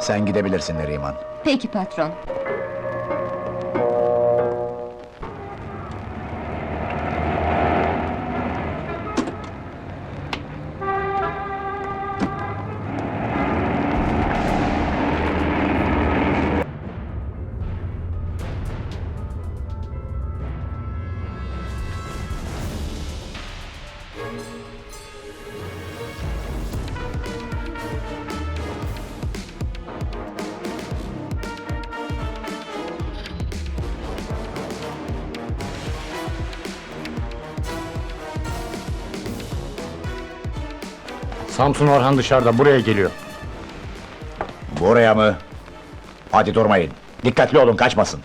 Sen gidebilirsin Neriman. Peki patron. Samsun Orhan dışarıda, buraya geliyor. Buraya mı? Hadi durmayın. Dikkatli olun, kaçmasın.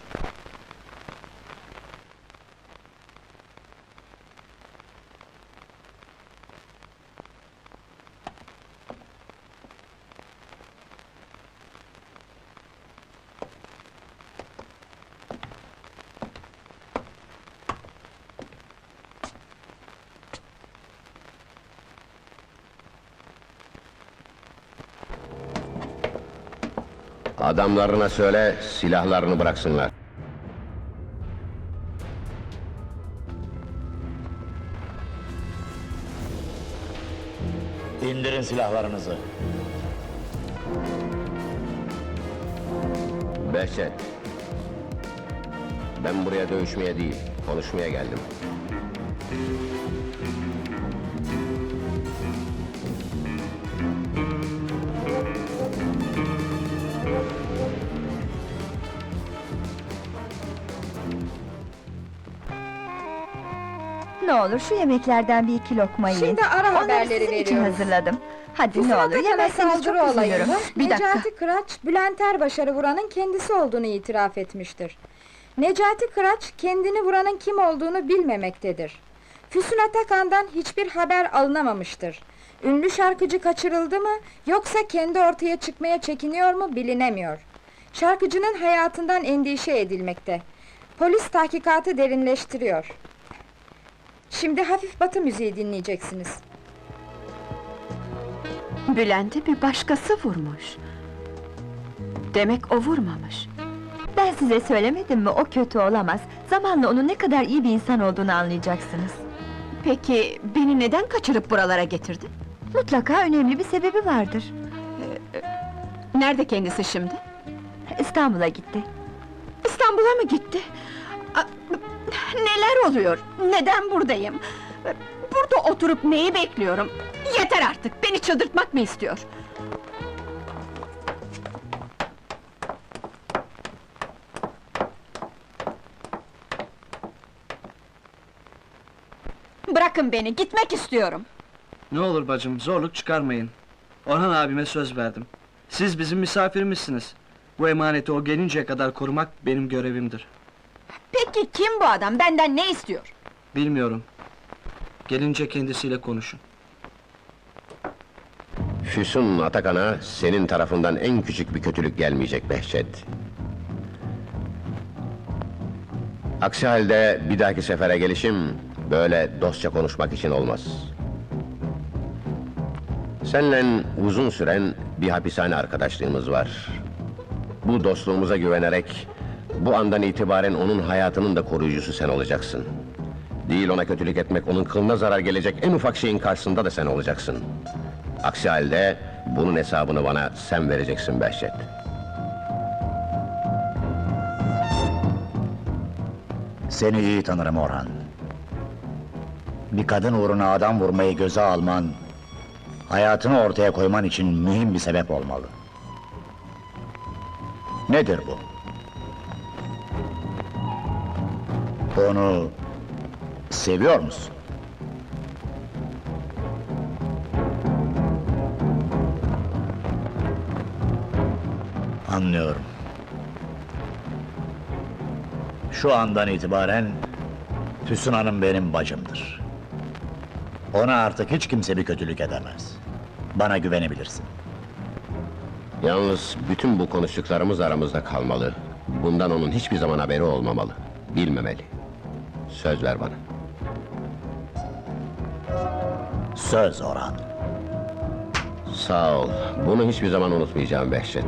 Adamlarına söyle, silahlarını bıraksınlar. İndirin silahlarınızı. Behçet. Ben buraya dövüşmeye değil, konuşmaya geldim. Ne olur şu yemeklerden bir iki lokma yiyin. Şimdi ara Onları haberleri sizin için hazırladım. Hadi ne olur yemezseniz çok üzülürüm. Bir dakika. Necati Kıraç, Bülent Erbaşar'ı vuranın kendisi olduğunu itiraf etmiştir. Necati Kıraç, kendini vuranın kim olduğunu bilmemektedir. Füsun Atakan'dan hiçbir haber alınamamıştır. Ünlü şarkıcı kaçırıldı mı, yoksa kendi ortaya çıkmaya çekiniyor mu bilinemiyor. Şarkıcının hayatından endişe edilmekte. Polis tahkikatı derinleştiriyor. Şimdi hafif batı müziği dinleyeceksiniz. Bülent'i bir başkası vurmuş. Demek o vurmamış. Ben size söylemedim mi o kötü olamaz. Zamanla onun ne kadar iyi bir insan olduğunu anlayacaksınız. Peki beni neden kaçırıp buralara getirdin? Mutlaka önemli bir sebebi vardır. Nerede kendisi şimdi? İstanbul'a gitti. İstanbul'a mı gitti? A- Neler oluyor? Neden buradayım? Burada oturup neyi bekliyorum? Yeter artık! Beni çıldırtmak mı istiyor? Bırakın beni, gitmek istiyorum! Ne olur bacım, zorluk çıkarmayın. Orhan abime söz verdim. Siz bizim misafirimizsiniz. Bu emaneti o gelinceye kadar korumak benim görevimdir. Peki kim bu adam? Benden ne istiyor? Bilmiyorum. Gelince kendisiyle konuşun. Füsun Atakan'a senin tarafından en küçük bir kötülük gelmeyecek Behçet. Aksi halde bir dahaki sefere gelişim böyle dostça konuşmak için olmaz. Seninle uzun süren bir hapishane arkadaşlığımız var. Bu dostluğumuza güvenerek bu andan itibaren onun hayatının da koruyucusu sen olacaksın. Değil ona kötülük etmek, onun kılına zarar gelecek en ufak şeyin karşısında da sen olacaksın. Aksi halde bunun hesabını bana sen vereceksin Behçet. Seni iyi tanırım Orhan. Bir kadın uğruna adam vurmayı göze alman... ...hayatını ortaya koyman için mühim bir sebep olmalı. Nedir bu? Onu... ...seviyor musun? Anlıyorum. Şu andan itibaren Füsun Hanım benim bacımdır. Ona artık hiç kimse bir kötülük edemez. Bana güvenebilirsin. Yalnız bütün bu konuştuklarımız aramızda kalmalı. Bundan onun hiçbir zaman haberi olmamalı. Bilmemeli. Söz ver bana. Söz Orhan. Sağ ol. Bunu hiçbir zaman unutmayacağım Behçet.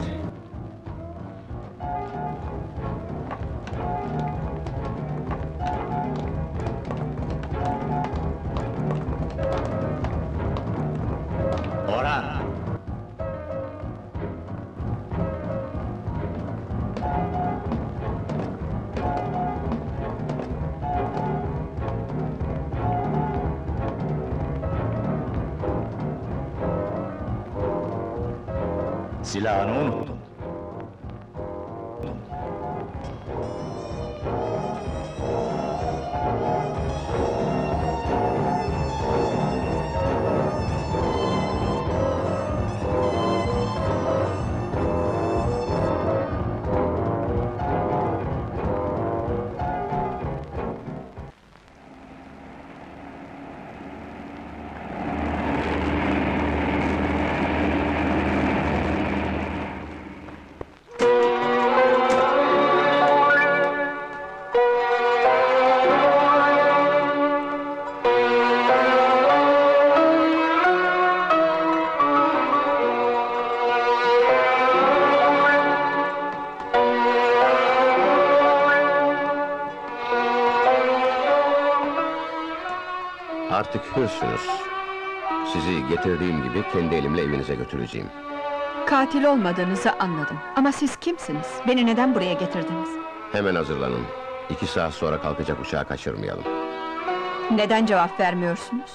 Silahını unuttum. Artık hürsünüz. Sizi getirdiğim gibi kendi elimle evinize götüreceğim. Katil olmadığınızı anladım. Ama siz kimsiniz? Beni neden buraya getirdiniz? Hemen hazırlanın. İki saat sonra kalkacak uçağı kaçırmayalım. Neden cevap vermiyorsunuz?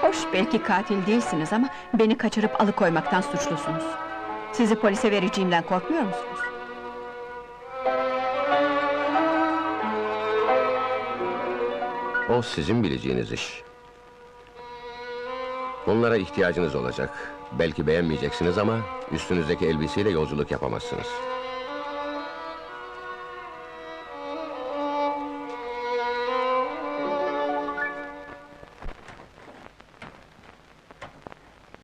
Hoş belki katil değilsiniz ama beni kaçırıp alıkoymaktan suçlusunuz. Sizi polise vereceğimden korkmuyor musunuz? O sizin bileceğiniz iş. Onlara ihtiyacınız olacak. Belki beğenmeyeceksiniz ama üstünüzdeki elbiseyle yolculuk yapamazsınız.